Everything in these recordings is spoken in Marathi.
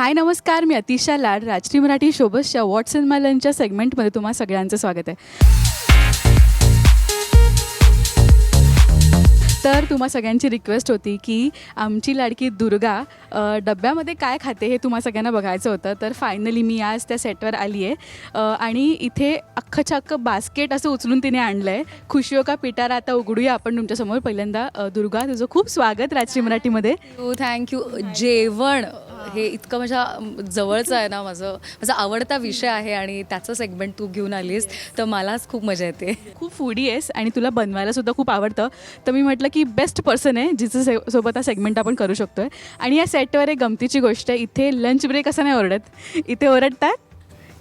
हाय नमस्कार. मी अतिशा लाड राजश्री मराठी शोबसच्या वॉट्स इन माय लंचच्या सेगमेंटमध्ये तुम्हा सगळ्यांचं स्वागत आहे. तर तुम्हा सगळ्यांची रिक्वेस्ट होती की आमची लाडकी दुर्गा अ, डब्यामध्ये काय खाते हे तुम्हा सगळ्यांना बघायचं होतं. तर फायनली मी आज त्या सेटवर आली आहे. आणि इथे अख्खच्या अख्खं बास्केट असं उचलून तिने आणलं आहे खुशियो हो का पिटारा आता उघडूया आपण तुमच्यासमोर पहिल्यांदा अ, दुर्गा तुझं खूप स्वागत राजश्री मराठीमध्ये. थँक्यू जेवण हे. इतकं माझ्या जवळचं आहे ना माझं माझा आवडता विषय आहे आणि त्याचं सेगमेंट तू घेऊन आलीस तर मलाच खूप मजा येते. खूप फूडी आहेस आणि तुला बनवायला सुद्धा खूप आवडतं. तर मी म्हटलं की बेस्ट पर्सन आहे जिचं से सोबत हा सेगमेंट आपण करू शकतोय. आणि या सेटवर एक गमतीची गोष्ट आहे इथे लंच ब्रेक असं नाही ओरडत. इथे ओरडतात.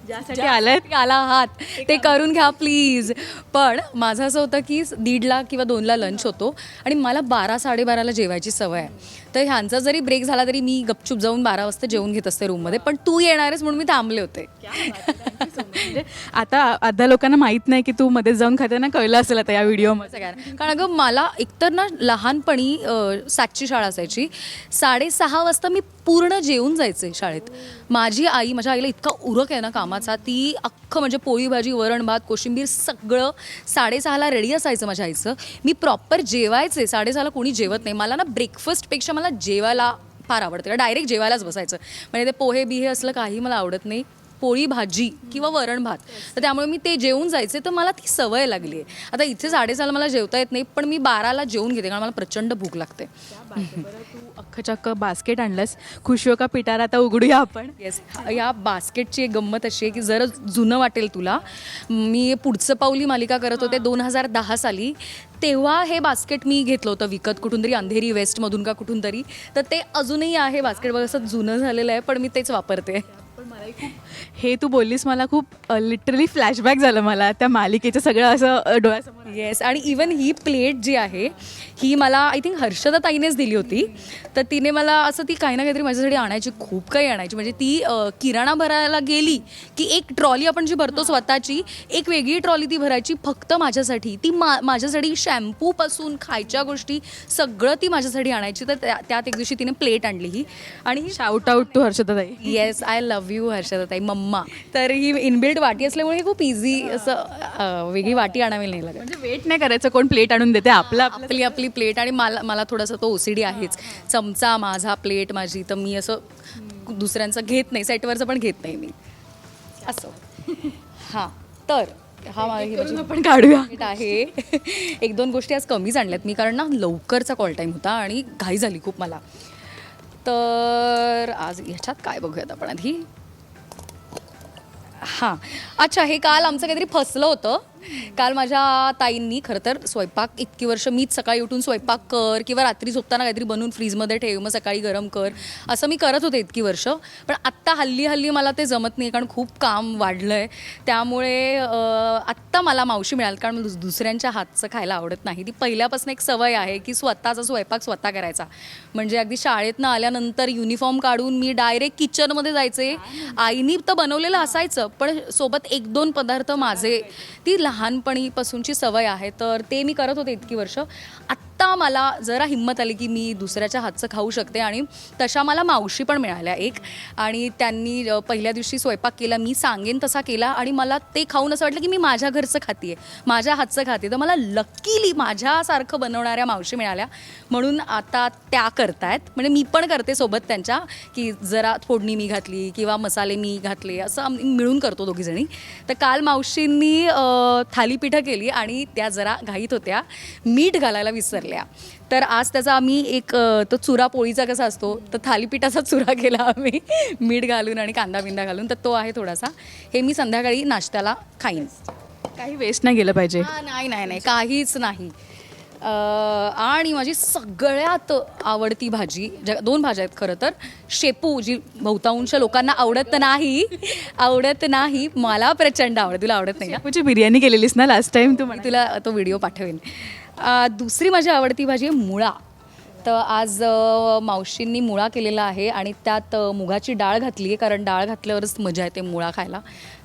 ज्यासाठी आलाय ज्यासाठी आला आहात ते करून घ्या प्लीज पण माझं असं होतं की दीडला किंवा दोनला लंच होतो आणि मला बारा साडेबाराला जेवायची सवय आहे. तर ह्यांचा जरी ब्रेक झाला तरी मी गपचूप जाऊन बारा वाजता जेवून घेत असते रूममध्ये पण तू येणारच म्हणून मी थांबले होते. म्हणजे आता अर्ध्या लोकांना माहीत नाही की तू मध्ये जाऊन खाताना कळलं असेल आता या व्हिडिओमध्ये सगळ्यांना. कारण अगं मला एकतर ना लहानपणी अ, सातची शाळा असायची. साडेसहा वाजता मी पूर्ण जेवून जायचे शाळेत. माझी आई माझ्या आईला इतका उरक आहे ना कामाचा ती अख्खं म्हणजे पोळी भाजी वरण भात कोशिंबीर सगळं साडेसहाला रेडी असायचं माझ्या आईचं. मी प्रॉपर जेवायचे. साडेसहाला कोणी जेवत नाही. मला ना ब्रेकफास्टपेक्षा मला जेवायला फार आवडतं. डायरेक्ट जेवायलाच बसायचं. म्हणजे ते पोहे बिहे असलं काही मला आवडत नाही. पोळी भाजी किंवा वरण भात. तर त्यामुळे मी ते जेवून जायचे तर मला ती सवय लागली आहे. आता इथे साडेसाला मला जेवता येत नाही पण मी बाराला जेवून घेते कारण मला प्रचंड भूक लागते. चक्क बास्केट आणलंस. खुशियो का पिटारा? आता उघडूया आपण. येस या बास्केटची एक गंमत अशी आहे की जरा जुनं वाटेल तुला. मी पुढचं पाऊली मालिका करत होते दोन हजार दहा साली. तेव्हा हे बास्केट मी घेतलं होतं विकत कुठून तरी अंधेरी वेस्टमधून का कुठून तरी तर ते अजूनही आहे बास्केट बघ असं जुनं झालेलं आहे पण मी तेच वापरते. पण मलाही खूप हे तू बोललीस मला खूप लिटरली फ्लॅशबॅक झालं मला त्या मालिकेचं सगळं असं डोळ्यासमोर. येस आणि इवन ही प्लेट जी आहे ही मला आय थिंक हर्षदा ताईनेच दिली होती. तर तिने मला असं ती काही ना काहीतरी माझ्यासाठी आणायची खूप काही आणायची. म्हणजे ती अ, किराणा भरायला गेली की एक ट्रॉली आपण जी भरतो स्वतःची एक वेगळी ट्रॉली ती भरायची फक्त माझ्यासाठी. ती मा माझ्यासाठी शॅम्पूपासून खायच्या गोष्टी सगळं ती माझ्यासाठी आणायची. तर त्या- त्यात एक दिवशी तिने प्लेट आणली ही. आणि ही शाउट आउट टू हर्षदाताई. येस आय लव्ह यू हर्षदाताई मम्मा. तर ही इनबिल्ट वाटी असल्यामुळे ही खूप इझी असं अ, वेगळी वाटी आणावी नाही लागत. वेट नाही करायचं कोण प्लेट आणून देते आपलं आपलं आपली प्लेट आणि मला मला थोडासा तो ओसीडी आहेच. चमचा माझा प्लेट माझी तर मी असं दुसऱ्यांचं घेत नाही सेटवरचं पण घेत नाही मी. असं. हां तर हा आपण काढूया. आहे. एक दोन गोष्टी आज कमीच आणल्यात. मी कारण ना लवकरचा कॉल टाईम होता आणि घाई झाली खूप मला. तर आज ह्याच्यात काय बघूयात आपण आधी? हां. अच्छा हे काल आमचं काहीतरी फसलं होतं. काल माझ्या ताईंनी खरं तर स्वयंपाक इतकी वर्ष मीच सकाळी उठून स्वयंपाक कर किंवा रात्री झोपताना काहीतरी बनवून फ्रीजमध्ये ठेव मग सकाळी गरम कर असं मी करत होते इतकी वर्ष. पण आत्ता हल्ली हल्ली मला ते जमत नाही कारण खूप काम वाढलं आहे त्यामुळे आत्ता मला मावशी मिळाल कारण दुस- दुसऱ्यांच्या हातचं खायला आवडत नाही. ती पहिल्यापासून एक सवय आहे की स्वतःचा स्वयंपाक स्वतः करायचा. म्हणजे अगदी शाळेतनं आल्यानंतर युनिफॉर्म काढून मी डायरेक्ट किचनमध्ये जायचे. आईनी तर बनवलेलं असायचं पण सोबत एक दोन पदार्थ माझे. ती लहानपणीपासूनची सवय आहे तर ते मी करत होते इतकी वर्ष. आत्ता आत्ता मला जरा हिंमत आली की मी दुसऱ्याच्या हातचं खाऊ शकते आणि तशा मला मावशी पण मिळाल्या एक. आणि त्यांनी पहिल्या दिवशी स्वयंपाक केला मी सांगेन तसा केला आणि मला ते खाऊन असं वाटलं की मी माझ्या घरचं खाते माझ्या हातचं खाते तर मला लकीली माझ्यासारखं बनवणाऱ्या मावशी मिळाल्या. म्हणून आता त्या करतायत. म्हणजे मी पण करते सोबत त्यांच्या की जरा फोडणी मी घातली किंवा मसाले मी घातले असं आम्ही मिळून करतो दोघीजणी तर काल मावशींनी थालीपीठं केली आणि त्या जरा घाईत होत्या. मीठ घालायला विसरल्या तर आज त्याचा आम्ही एक तो चुरा पोळीचा कसा असतो तर थालीपीठाचा चुरा केला आम्ही. मीठ घालून आणि कांदा बिंदा घालून. तर तो आहे थोडासा. हे मी संध्याकाळी नाश्त्याला खाईन. काही वेस्ट नाही गेलं पाहिजे. नाही नाही नाही. काहीच नाही. अं, आणि माझी सगळ्यात आवडती भाजी ज्या दोन भाज्या आहेत खरं तर शेपू जी बहुतांश लोकांना आवडत नाही आवडत नाही मला प्रचंड आवडत. तुला आवडत नाही शेपूची बिर्याणी केलेलीस ना लास्ट टाइम तू तुला तो व्हिडिओ पाठवेन. दुसरी माझी आवडती भाजी आहे मुळा. तर आज अ, मावशींनी मुळा केलेला आहे आणि त्यात अ, मुगाची डाळ घातली आहे कारण डाळ घातल्यावरच मजा येते मुळा खायला.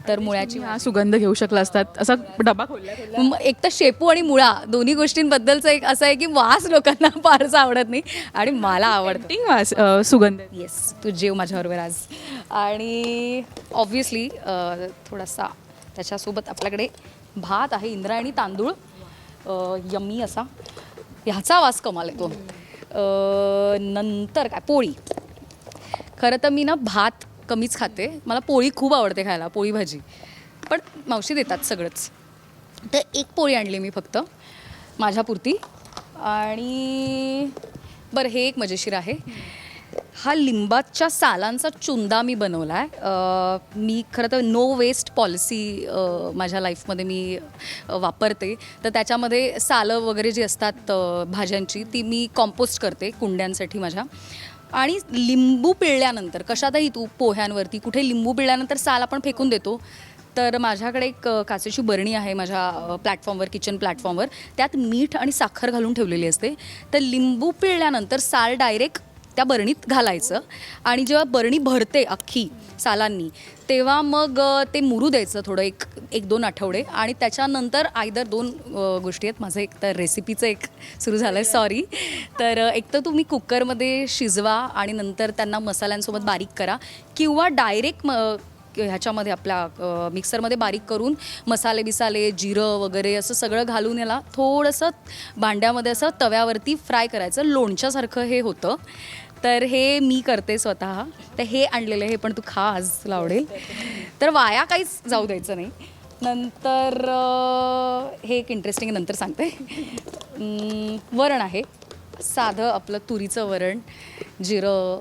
तर मुळ्याची हा सुगंध घेऊ शकला असतात. असा डबा खोलला म- एक तर शेपू आणि मुळा दोन्ही गोष्टींबद्दलचं एक असं आहे की वास लोकांना फारसा आवडत नाही आणि मला आवडतं. टिंग वास अ, सुगंध. येस तू जेव माझ्याबरोबर आज. आणि ऑब्व्हियसली थोडासा त्याच्यासोबत आपल्याकडे भात आहे इंद्रायणी तांदूळ. यम्मी असा. ह्याचा वास कमाल येतो नंतर काय? पोळी. खरं तर मी ना भात कमीच खाते. मला पोळी खूप आवडते खायला पोळी भाजी. पण मावशी देतात सगळंच. तर एक पोळी आणली मी फक्त माझ्यापुरती. आणि बरं हे एक मजेशीर आहे. हा लिंबाच्या सालांचा चुंदा मी बनवला आहे मी खरं तर नो वेस्ट पॉलिसी माझ्या लाईफमध्ये मी वापरते. तर त्याच्यामध्ये सालं वगैरे जी असतात भाज्यांची ती मी कॉम्पोस्ट करते कुंड्यांसाठी माझ्या. आणि लिंबू पिळल्यानंतर कशातही तू पोह्यांवरती कुठे लिंबू पिळल्यानंतर साल आपण फेकून देतो तर माझ्याकडे एक काचेची बरणी आहे माझ्या प्लॅटफॉर्मवर किचन प्लॅटफॉर्मवर त्यात मीठ आणि साखर घालून ठेवलेली असते. तर लिंबू पिळल्यानंतर साल डायरेक्ट त्या बरणीत घालायचं. आणि जेव्हा बरणी भरते अख्खी सालांनी तेव्हा मग ते मुरू द्यायचं थोडं एक एक दोन आठवडे. आणि त्याच्यानंतर आयदर दोन गोष्टी आहेत. माझं एक तर रेसिपीचं एक सुरू झालं आहे सॉरी तर एक तर तुम्ही कुकरमध्ये शिजवा आणि नंतर त्यांना मसाल्यांसोबत बारीक करा. किंवा डायरेक्ट ह्याच्यामध्ये आपल्या मिक्सरमध्ये बारीक करून मसाले बिसाले जिरं वगैरे असं सगळं घालून याला थोडंसं भांड्यामध्ये असं तव्यावरती फ्राय करायचं. लोणच्यासारखं हे होतं. तर हे मी करते स्वतः. तर हे आणलेलं आहे, हे पण तू खा आज तुला आवडेल. तर वाया काहीच जाऊ द्यायचं नाही. नंतर अ, हे एक इंटरेस्टिंग नंतर सांगते. अं, वरण आहे. साधं आपलं तुरीचं वरण जिरं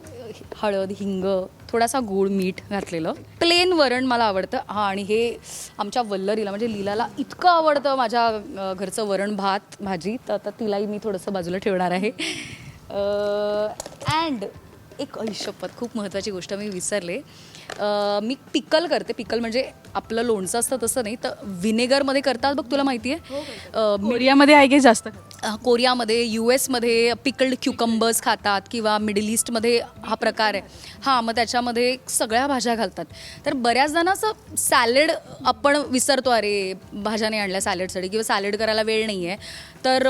हळद हिंग थोडासा गोड मीठ घातलेलं. प्लेन वरण मला आवडतं. हां आणि हे आमच्या वल्लरीला म्हणजे लीलाला इतकं आवडतं माझ्या घरचं वरण भात भाजी. तर आता तिलाही मी थोडंसं बाजूला ठेवणार आहे. अँड एक ऐशपत खूप महत्त्वाची गोष्ट मी विसरले. मी पिकल करते पिकल म्हणजे आपलं लोणचं असतं तसं नाही तर विनेगरमध्ये करतात बघ तुला माहिती आहे कोरियामध्ये आहे की जास्त? कोरियामध्ये यू एसमध्ये पिकल्ड क्युकंबर्स खातात किंवा मिडल ईस्टमध्ये हा प्रकार आहे. हां मग त्याच्यामध्ये सगळ्या भाज्या घालतात. तर बऱ्याचदा ना असं सॅलड आपण विसरतो अरे भाज्या नाही आणल्या सॅलडसाठी किंवा सॅलड करायला वेळ नाही आहे तर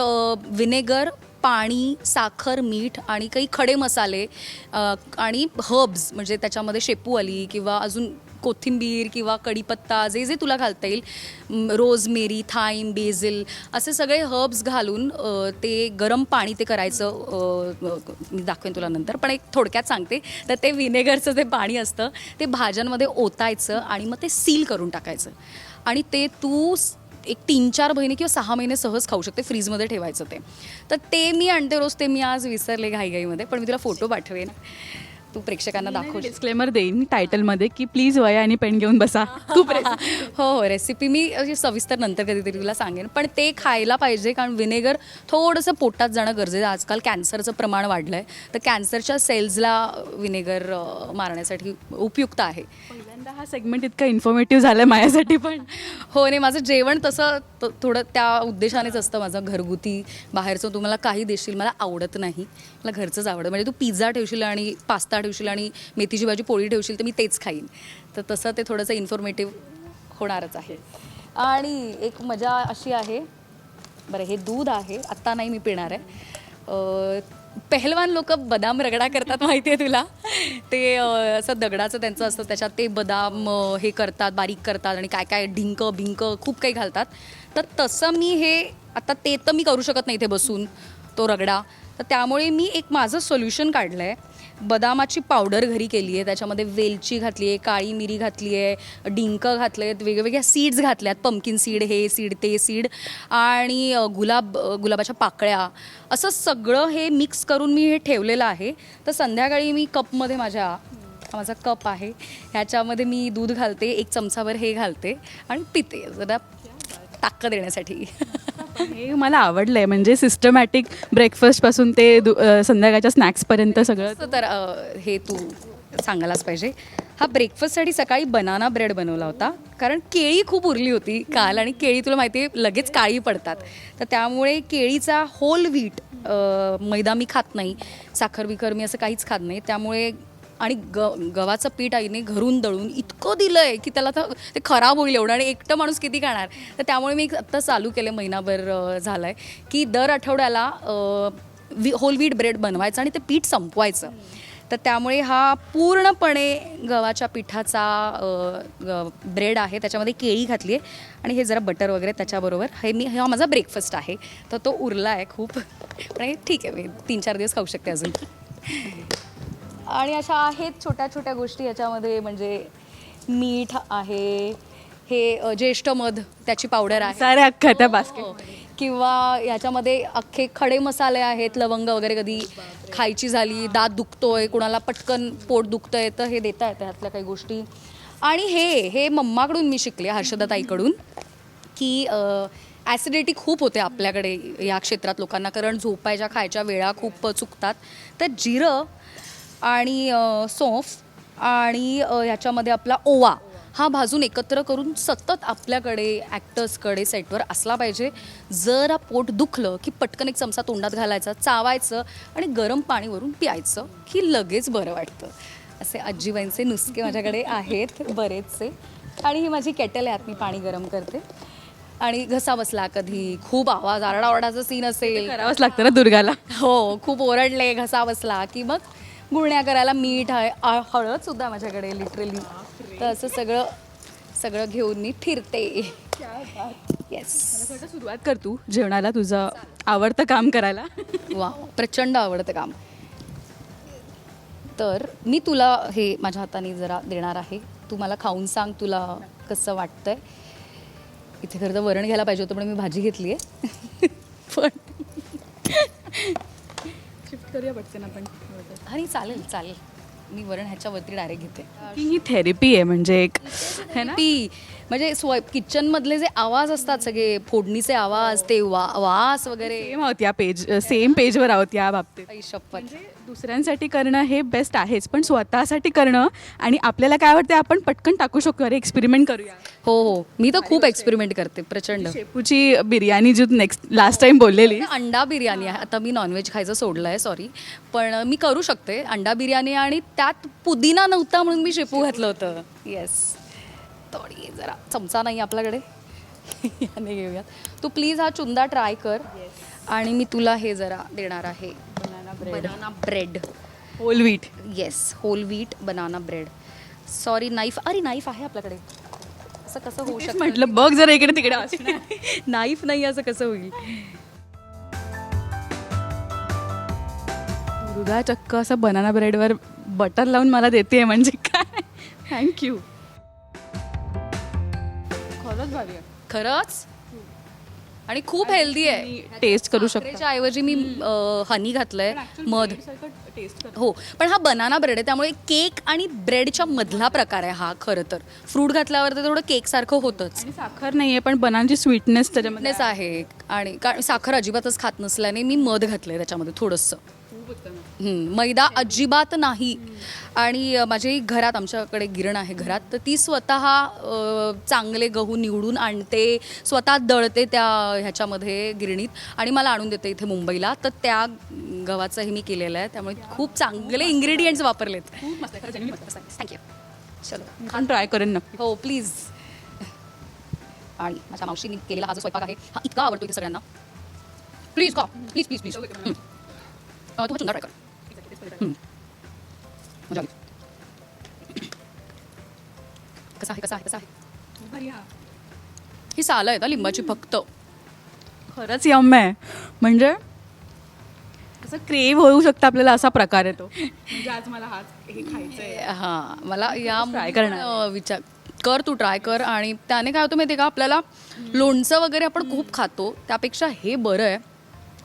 विनेगर पाणी साखर मीठ आणि काही खडे मसाले आणि हर्ब्स म्हणजे त्याच्यामध्ये शेपू आली किंवा अजून कोथिंबीर किंवा कढीपत्ता जे जे तुला घालता येईल रोजमेरी थाईम बेझिल असे सगळे हर्ब्स घालून ते गरम पाणी ते करायचं मी दाखवेन तुला नंतर पण एक थोडक्यात सांगते. तर ते व्हिनेगरचं जे पाणी असतं ते भाज्यांमध्ये ओतायचं आणि मग ते सील करून टाकायचं. आणि ते तू एक तीन चार महिने किंवा सहा महिने सहज खाऊ शकते फ्रीजमध्ये ठेवायचं ते. तर ते मी आणते रोज ते मी आज विसरले घाईघाईमध्ये पण मी तुला फोटो पाठवेन. तू प्रेक्षकांना दाखव. डिस्क्लेमर देईन टायटलमध्ये की प्लीज वया आणि पेन घेऊन बसा. खूप हो हो रेसिपी मी अशी सविस्तर नंतर कधीतरी तुला सांगेन. पण ते खायला पाहिजे कारण विनेगर थोडंसं पोटात जाणं गरजेचं आजकाल कॅन्सरचं प्रमाण वाढलं आहे तर कॅन्सरच्या सेल्सला विनेगर मारण्यासाठी उपयुक्त आहे. पहिल्यांदा हा सेगमेंट इतका इन्फॉर्मेटिव्ह झाला माझ्यासाठी पण. हो नाही माझं जेवण तसं त- थोडं त्या उद्देशानेच असतं माझं. घरगुती बाहेरचं तुम्हाला काही देशील मला आवडत नाही. मला घरचंच आवडतं. म्हणजे तू पिझ्झा ठेवशील आणि पास्ता ठेवशील आणि मेथीची भाजी पोळी ठेवशील तर मी तेच खाईन. तर तसं ते थोडंसं इन्फॉर्मेटिव्ह होणारच आहे. आणि एक मजा अशी आहे. बरं हे दूध आहे. आत्ता नाही मी पिणार आहे. पहलवान लोक बदाम रगडा करतात माहिती आहे तुला? ते असं दगडाचं त्यांचं असतं त्याच्यात ते बदाम हे करतात बारीक करतात आणि काय काय डिंक भिंक खूप काही घालतात. तर तसं मी हे आता ते तर मी करू शकत नाही इथे बसून तो रगडा. तर त्यामुळे मी एक माझं सोल्युशन काढलं आहे बदामाची पावडर घरी केली आहे त्याच्यामध्ये वेलची घातली आहे काळी मिरी घातली आहे डिंक घातले आहेत वेगवेगळ्या सीड्स घातल्यात पंपकिन सीड हे सीड ते सीड आणि गुलाब गुलाबाच्या पाकळ्या. असं सगळं हे मिक्स करून मी हे ठेवलेलं आहे. तर संध्याकाळी मी कपमध्ये माझ्या हा माझा कप आहे. ह्याच्यामध्ये मी दूध घालते एक चमचाभर हे घालते आणि पिते. जरा ताकद देण्यासाठी हे मला आवडलं आहे म्हणजे सिस्टमॅटिक ब्रेकफास्टपासून ते दु अ, संध्याकाळच्या स्नॅक्सपर्यंत सगळं. असं तर अ, हे तू सांगायलाच पाहिजे. हा ब्रेकफास्टसाठी सकाळी बनाना ब्रेड बनवला होता. कारण केळी खूप उरली होती काल आणि केळी तुला माहिती आहे लगेच काळी पडतात. तर त्यामुळे केळीचा होल व्हीट मैदा मी खात नाही. साखर बिखर मी असं काहीच खात नाही. त्यामुळे आणि ग गव्हाचं पीठ आईने घरून दळून इतकं दिलं आहे की त्याला तर ते खराब होईल एवढं आणि एकटं माणूस किती खाणार? तर त्यामुळे मी आत्ता चालू केलं महिनाभर झालं आहे की दर आठवड्याला अ, होल व्हीट ब्रेड बनवायचं आणि ते पीठ संपवायचं. तर त्यामुळे हा पूर्णपणे गव्हाच्या पिठाचा ग- ब्रेड आहे त्याच्यामध्ये केळी घातली आहे आणि हे जरा बटर वगैरे त्याच्याबरोबर. हे मी हा माझा ब्रेकफास्ट आहे. तर तो उरला आहे खूप. पण ठीक आहे मी तीन चार दिवस खाऊ शकते अजून. आणि अशा आहेत छोट्या छोट्या गोष्टी याच्यामध्ये म्हणजे मीठ आहे हे ज्येष्ठ मध त्याची पावडर आहे. साऱ्या अख्ख्या त्या बास्केट. किंवा याच्यामध्ये अख्खे खडे मसाले आहेत लवंग वगैरे कधी खायची झाली दात दुखतोय कुणाला पटकन पोट दुखतंय तर हे देता येतं ह्यातल्या काही गोष्टी. आणि हे हे मम्माकडून मी शिकले हर्षदाताईकडून की ॲसिडिटी खूप होते आपल्याकडे या क्षेत्रात लोकांना कारण झोपायच्या खायच्या वेळा खूप चुकतात. तर जिरं आणि सौंफ आणि ह्याच्यामध्ये आपला ओवा हा भाजून एकत्र करून सतत आपल्याकडे ॲक्टर्सकडे सेटवर असला पाहिजे. जरा पोट दुखलं की पटकन एक चमचा तोंडात घालायचा चावायचं आणि गरम पाणी वरून प्यायचं की लगेच बरं वाटतं. असे आजीबाईंचे नुसके माझ्याकडे आहेत बरेचसे. आणि ही माझी केटल आहे आत मी पाणी गरम करते. आणि घसा बसला कधी खूप आवाज आरडाओरडाचा सीन असेल. करावंच लागतं ना दुर्गाला. हो खूप ओरडले घसा बसला की मग गुळण्या करायला मीठ आहे आ- हळद सुद्धा माझ्याकडे लिटरली तर असं सगळं सगळं घेऊन मी फिरते. येस सुरुवात कर तू जेवणाला तुझं आवडतं काम करायला. वा प्रचंड आवडतं काम. तर मी तुला हे माझ्या हाताने जरा देणार आहे. तू मला खाऊन सांग तुला कसं वाटतंय. इथे खरं तर वरण घ्यायला पाहिजे होतं पण मी भाजी घेतली आहे. पण शिफ्ट करूया पटकन आपण. आणि चालेल चालेल. मी वरण ह्याच्यावरती डायरेक्ट घेते. ही थेरपी आहे म्हणजे एक है ना? ती म्हणजे स्वय किचनमधले जे आवाज असतात सगळे फोडणीचे आवाज ते वा वास वगैरे. सेम आहोत या पेज सेम पेजवर आहोत या बाबतीत. आई शपथ. म्हणजे दुसऱ्यांसाठी करणं हे बेस्ट आहेच पण स्वतःसाठी करणं आणि आपल्याला काय वाटतं आपण पटकन टाकू शकतो अरे एक्सपेरिमेंट करूया. हो हो. मी तर खूप एक्सपेरिमेंट करते प्रचंड. शेपूची बिर्याणी जी नेक्स्ट लास्ट टाइम बोललेली. अंडा बिर्याणी आहे. आता मी नॉनव्हेज खायचं सोडलं आहे सॉरी पण मी करू शकते अंडा बिर्याणी आणि त्यात पुदिना नव्हता म्हणून मी शेपू घातलं होतं. येस थोडी जरा. चमचा नाही आपल्याकडे? याने घेऊयात. तू प्लीज हा चुंदा ट्राय कर. आणि मी तुला हे जरा देणार आहे. Banana bread whole wheat yes whole wheat banana bread sorry knife अरे नाईफ आहे आपल्याकडे. असं कसं होऊ शकतं? म्हटलं बघ जरा इकडे तिकडे. नाईफ नाही असं कसं होईल? दुर्गा चक्क असं बनाना ब्रेडवर बटर लावून मला देते म्हणजे काय? थँक्यू भारी आहे. खरंच? आणि खूप हेल्दी आहे. टेस्ट करू शकतो. ऐवजी मी हनी घातलंय मध. टेस्ट हो पण हा बनाना ब्रेड आहे त्यामुळे केक आणि ब्रेडच्या मधला प्रकार आहे हा खरं तर. फ्रूट घातल्यावर ते थोडं केक सारखं होतंच. साखर नाहीये पण बनानाची स्वीटनेस त्याच्यामध्ये नेस आहे आणि कारण साखर अजिबातच खात नसल्याने मी मध घातलंय त्याच्यामध्ये थोडंसं. मैदा अजिबात नाही. आणि अ, माझी घरात आमच्याकडे गिरण आहे घरात तर ती स्वतः अ, चांगले गहू निवडून आणते स्वतः दळते त्या ह्याच्यामध्ये गिरणीत आणि मला आणून देते इथे मुंबईला. तर त्या गव्हाचंही मी केलेलं आहे त्यामुळे खूप चांगले इन्ग्रेडियंट्स वापरलेत. थँक्यू चलो. ट्राय करेन नक्की. हो प्लीज आणि माझ्या मावशीने केलेला हा जो स्वयंपाक आहे हा इतका आवडतो इथे सगळ्यांना. प्लीज का प्लीज प्लीज प्लीज चुंदा ट्राय कर हम्म. मजा आली. कसा आहे कसा आहे कसा आहे ही सालं आहेत लिंबाची फक्त खरंच यम आहे म्हणजे असं क्रेव होऊ शकतं आपल्याला असा प्रकार आहे तो म्हणजे आज मला हाच हे खायचंय. हां मला या Try करणार. विचार कर तू ट्राय कर आणि त्याने काय होतं माहिती आहे का आपल्याला लोणचं वगैरे आपण खूप खातो. त्यापेक्षा हे बरं आहे.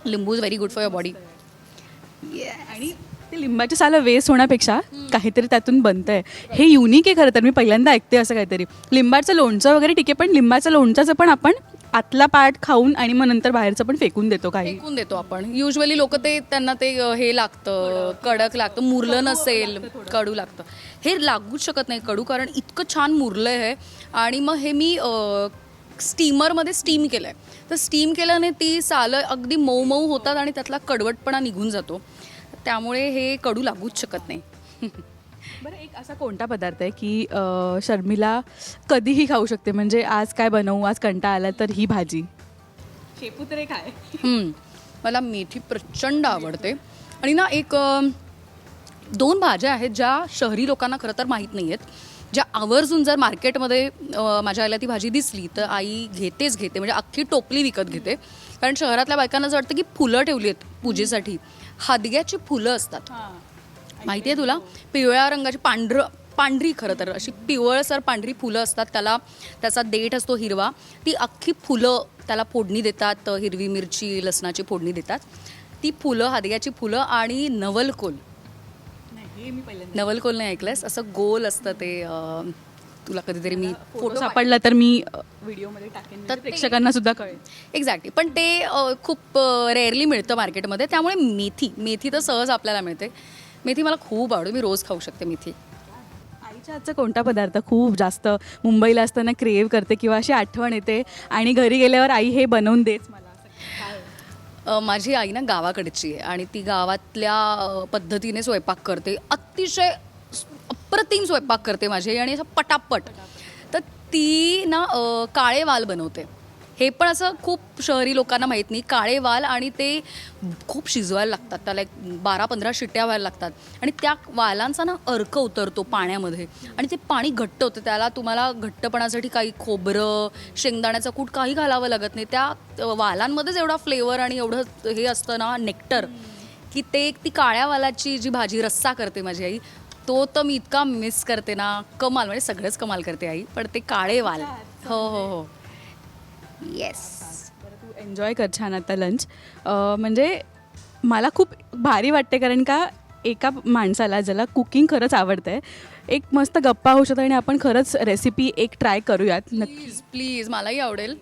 Limbu is very good for your body आणि ते लिंबाची सालं वेस्ट होण्यापेक्षा काहीतरी त्यातून बनतंय. हे युनिक आहे खरं तर मी पहिल्यांदा ऐकते असं काहीतरी. लिंबाचं लोणचं वगैरे ठीक आहे पण लिंबाचं लोणच्याचं पण आपण आतला पार्ट खाऊन आणि मग नंतर बाहेरचं पण फेकून देतो काही. फेकून देतो आपण. युजली लोक ते त्यांना ते हे लागतं कडक लागतं मुरलं नसेल कडू लागतं. हे लागूच शकत नाही. कडू कारण इतकं छान मुरलं आहे आणि मग हे मी स्टीमरमध्ये स्टीम केलं आहे तर स्टीम केल्याने ती सालं अगदी मऊ मऊ होतात आणि त्यातला कडवटपणा निघून जातो. त्यामुळे हे कडू लागूच शकत नाही. बरं एक असा कोणता पदार्थ आहे की अं, शर्मिला कधीही खाऊ शकते? म्हणजे आज काय बनवू आज कंटा आला तर ही भाजी. शेपूत्रे काय. मला मेथी प्रचंड आवडते. आणि ना एक अ, दोन भाज्या आहेत ज्या शहरी लोकांना खरं तर माहीत नाही आहेत ज्या आवर्जून जर मार्केटमध्ये माझ्या आईला ती भाजी दिसली तर आई घेतेच घेते म्हणजे अख्खी टोपली विकत घेते. कारण शहरातल्या बायकांना असं वाटतं की फुलं ठेवली आहेत पूजेसाठी हादग्याची फुलं असतात. माहिती आहे तुला? पिवळ्या रंगाची पांढरं पांढरी खरं तर अशी पिवळसर पांढरी फुलं असतात त्याला त्याचा देठ असतो हिरवा ती अख्खी फुलं त्याला फोडणी देतात हिरवी मिरची लसणाची फोडणी देतात. ती फुलं हादग्याची फुलं आणि नवलकोल नवलकोल नाही ऐकलंयस? असं गोल असतं ते अं, तुला कधीतरी मी फोटो सापडला तर मी व्हिडिओमध्ये टाकेन तर तर प्रेक्षकांना सुद्धा कळेल. एक्झॅक्टली पण ते अ, खूप रेअरली मिळतं मार्केटमध्ये. त्यामुळे मेथी मेथी तर सहज आपल्याला मिळते. मेथी मला खूप आवडते. मी रोज खाऊ शकते मेथी. आईच्या हातचा कोणता पदार्थ खूप जास्त मुंबईला असताना क्रेव करते किंवा अशी आठवण येते आणि घरी गेल्यावर आई हे बनवून देच मला. असं काय? माझी आई ना गावाकडची आहे आणि ती गावातल्या पद्धतीने स्वयंपाक करते. अतिशय अप्रतिम स्वयंपाक करते माझी आई आणि असं पटापट. तर ती ना काळे वाल बनवते. हे पण असं खूप शहरी लोकांना माहीत नाही. काळे वाल आणि ते खूप शिजवायला लागतात. त्याला एक बारा पंधरा शिट्ट्या व्हायला लागतात. आणि त्या वालांचा ना अर्क उतरतो पाण्यामध्ये. आणि ते पाणी घट्ट होतं. त्याला तुम्हाला घट्टपणासाठी काही खोबरं शेंगदाण्याचा कूट काही घालावं लागत नाही. त्या वालांमध्येच एवढा फ्लेवर आणि एवढं हे असतं ना नेक्टर की ते एक ती काळ्या वालाची जी भाजी रस्सा करते माझी आई तो तर मी इतका मिस करते ना. कमाल. म्हणजे सगळंच कमाल करते आई. पण ते काळे वाल. हो हो हो. येस तू एन्जॉय कर छान आता लंच म्हणजे मला खूप भारी वाटते कारण का एका माणसाला ज्याला कुकिंग खरंच आवडतंय एक मस्त गप्पा होऊ शकतो आणि आपण खरंच रेसिपी एक ट्राय करूयात. नक्की. प्लीज प्लीज मलाही आवडेल.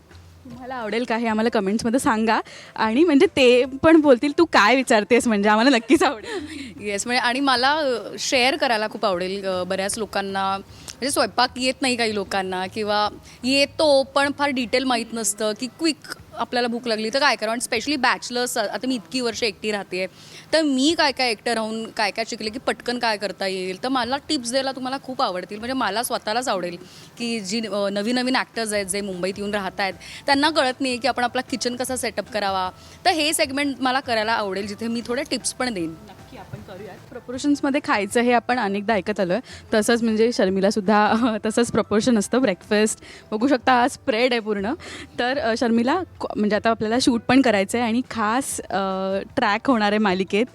तुम्हाला आवडेल का हे आम्हाला कमेंट्समध्ये सांगा. आणि म्हणजे ते पण बोलतील तू काय विचारतेस? म्हणजे आम्हाला नक्कीच आवडेल. येस म्हणजे आणि मला शेअर करायला खूप आवडेल अ, बऱ्याच लोकांना. म्हणजे स्वयंपाक येत नाही काही लोकांना किंवा येतो पण फार डिटेल माहीत नसतं की क्विक आपल्याला भूक लागली तर काय करावं? आणि स्पेशली बॅचलर्स आता मी इतकी वर्ष एकटी राहते तर मी काय काय एकटं राहून काय काय शिकले की पटकन काय करता येईल? तर मला टिप्स द्यायला तुम्हाला खूप आवडतील. म्हणजे मला स्वतःलाच आवडेल की जी नवीन नवीन ॲक्टर्स आहेत जे मुंबईत येऊन राहत आहेत त्यांना कळत नाही की आपण आपला किचन कसा सेटअप करावा. तर हे सेगमेंट मला करायला आवडेल जिथे मी थोडे टिप्स पण देईन. नक्की आपण करूयात. प्रपोर्शन्समध्ये खायचं हे आपण अनेकदा ऐकत आलो आहे तसंच म्हणजे शर्मिलासुद्धा तसंच प्रपोर्शन असतं. ब्रेकफास्ट बघू शकता आज स्प्रेड आहे पूर्ण. तर शर्मिला म्हणजे आता आपल्याला शूट पण करायचं आहे आणि खास ट्रॅक होणार आहे मालिकेत.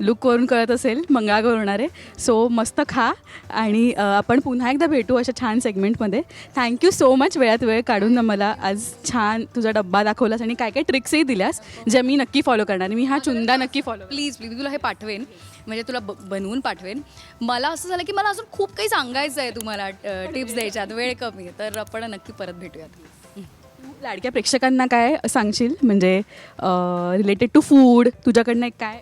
लुकवरून कळत असेल मंगळागौर होणार आहे. सो मस्त खा आणि आपण पुन्हा एकदा भेटू अशा छान सेगमेंटमध्ये थँक्यू सो मच वेळात वेळ काढून मला आज छान तुझा डब्बा दाखवलास आणि काय काय ट्रिक्सही दिल्यास ज्या मी नक्की फॉलो करणार मी हा चुंदा नक्की फॉलो प्लीज प्लीज तुला हे पाठवेन. म्हणजे तुला ब- बनवून पाठवेन. मला असं झालं की मला अजून खूप काही सांगायचं आहे तुम्हाला टिप्स द्यायच्यात वेळ कमी आहे. तर आपण नक्की परत भेटूयात. लाडक्या प्रेक्षकांना काय सांगशील? म्हणजे रिलेटेड टू फूड तुझ्याकडनं काय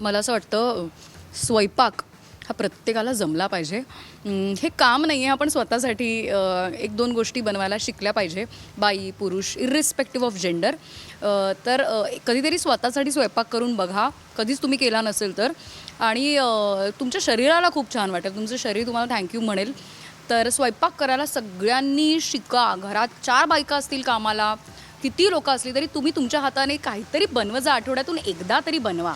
मला असं वाटतं स्वयंपाक. हा प्रत्येकाला जमला पाहिजे. हे काम नाही आहे आपण स्वतःसाठी एक दोन गोष्टी बनवायला शिकल्या पाहिजे. बाई पुरुष इरिस्पेक्टिव्ह ऑफ जेंडर तर कधीतरी स्वतःसाठी स्वयंपाक करून बघा. कधीच तुम्ही केला नसेल तर. आणि तुमच्या शरीराला खूप छान वाटेल. तुमचं शरीर तुम्हाला थँक्यू म्हणेल. तर स्वयंपाक करायला सगळ्यांनी शिका. घरात चार बायका असतील कामाला किती लोकं असली तरी तुम्ही तुमच्या हाताने काहीतरी बनवत जा आठवड्यातून एकदा तरी बनवा.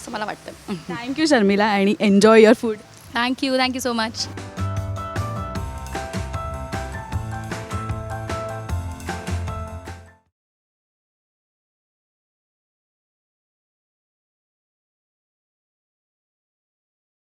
असं मला वाटतं. थँक्यू शर्मिला आणि enjoy your food thank you thank you so much